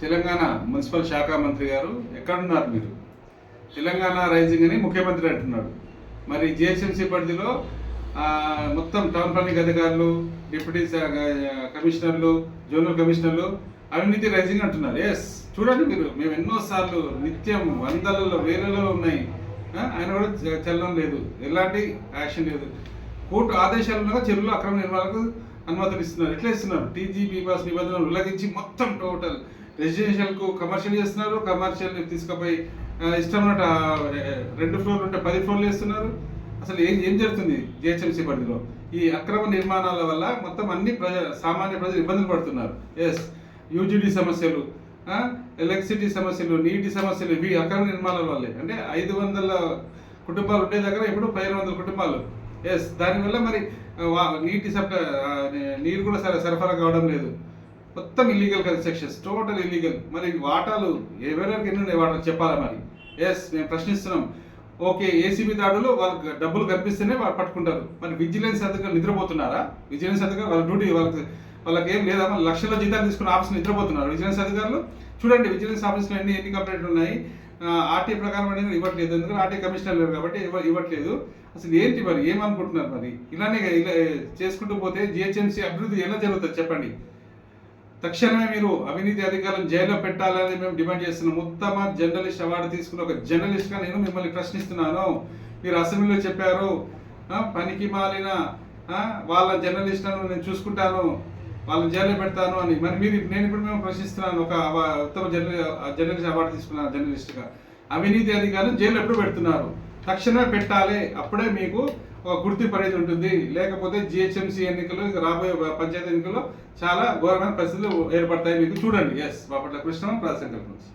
Telangana municipal శాఖ మంత్రి గారు ఎక్కడున్నారు మీరు? తెలంగాణ రైజింగ్ అని ముఖ్యమంత్రి అంటున్నాడు. మరి జిహెచ్ఎంసీ పరిధిలో మొత్తం టౌన్ ప్లానింగ్ అధికారులు డిప్యూటీ కమిషనర్లు జోనల్ కమిషనర్లు అవినీతి రైజింగ్ అంటున్నారు. ఎస్ చూడండి మీరు మేము ఎన్నోసార్లు నిత్యం వందలలో వేలలో ఉన్నాయి. ఆయన కూడా చ- చలనం లేదు. ఎలాంటి యాక్షన్ లేదు. కోర్టు ఆదేశాలు మీద చెరువులు అక్రమ నిర్మాణాలకు అనుమతులు ఇస్తున్నారు. ఎట్లా ఇస్తున్నారు? టీజీబీ బాస్ నిబంధనలు ఉల్లంఘించి మొత్తం టోటల్ రెసిడెన్షియల్కు కమర్షియల్ చేస్తున్నారు. కమర్షియల్ తీసుకుపోయి ఇష్టం ఉన్నట్టు రెండు ఫ్లోర్లు ఉంటే పది ఫ్లోర్లు వేస్తున్నారు. అసలు ఏం ఏం జరుగుతుంది జిహెచ్ఎంసీ పరిధిలో? ఈ అక్రమ నిర్మాణాల వల్ల మొత్తం అన్ని ప్రజ సామాన్య ప్రజలు ఇబ్బందులు పడుతున్నారు. ఎస్ యూజీడీ సమస్యలు ఎలక్ట్రిసిటీ సమస్యలు నీటి సమస్యలు ఇవి అక్రమ నిర్మాణాల వల్లే. అంటే ఐదు వందల కుటుంబాలు ఉండే దగ్గర ఇప్పుడు పదిహేను వందల కుటుంబాలు. ఎస్ దానివల్ల మరి వా- నీటి సప్లై నీరు కూడా సరే సరఫరా కావడం లేదు. మొత్తం ఇల్లీగల్ కన్స్ట్రక్షన్స్ టోటల్ ఇల్లీగల్ మరి వాటాలు ఎవరెవరికి ఎన్ని ఉన్నాయి వాటాలు చెప్పాలా మరి? ఎస్ మేము ప్రశ్నిస్తున్నాం. ఓకే ఏసీబీ దాడులు వాళ్ళకి డబ్బులు కనిపిస్తేనే వాళ్ళు పట్టుకుంటారు. మరి విజిలెన్స్ అధికారులు నిద్రపోతున్నారా? విజిలెన్స్ అధికారులు వాళ్ళ డ్యూటీ వాళ్ళకి వాళ్ళకి ఏం లేదా? మన లక్షల జీతాలు తీసుకున్న ఆఫీస్ నిద్రపోతున్నారు. విజిలెన్స్ అధికారులు చూడండి విజిలెన్స్ ఆఫీస్లో ఎన్ని ఎన్ని కంప్లైంట్లు ఉన్నాయి? ఆర్టీ ప్రకారం అనేది ఇవ్వట్లేదు. ఎందుకంటే ఆర్టీ కమిషనర్ లేరు కాబట్టి ఇవ్వ- ఇవ్వట్లేదు. అసలు ఏంటి మరి? ఏమనుకుంటున్నారు మరి? ఇలానే ఇలా చేసుకుంటూ పోతే జిహెచ్ఎంసీ అభివృద్ధి ఎలా జరుగుతుంది చెప్పండి. తక్షణమే మీరు అవినీతి అధికారులను జైల్లో పెట్టాలని మేము డిమాండ్ చేస్తున్నాం. ఉత్తమ జర్నలిస్ట్ అవార్డు తీసుకున్న ఒక జర్నలిస్ట్గా నేను మిమ్మల్ని ప్రశ్నిస్తున్నాను. మీరు అసెంబ్లీలో చెప్పారు పనికి మాలిన వాళ్ళ జర్నలిస్టులను నేను చూసుకుంటాను వాళ్ళని జైల్లో పెడతాను అని. మరి మీరు నేను ఇప్పుడు మేము ప్రశ్నిస్తున్నాను ఒక ఉత్తమ జర్నలి జర్నలిస్ట్ అవార్డు తీసుకున్నాను జర్నలిస్ట్గా. అవినీతి అధికారులు జైలు ఎప్పుడు పెడుతున్నారు? తక్షణమే పెట్టాలి. అప్పుడే మీకు ఒక గుర్తింపు అనేది ఉంటుంది. లేకపోతే జిహెచ్ఎంసీ ఎన్నికలు రాబోయే పంచాయతీ ఎన్నికల్లో చాలా ఘోరమైన పరిస్థితులు ఏర్పడతాయి. మీకు చూడండి. ఎస్ బాపట్ల కృష్ణ ప్రాసెంటర్ నుంచి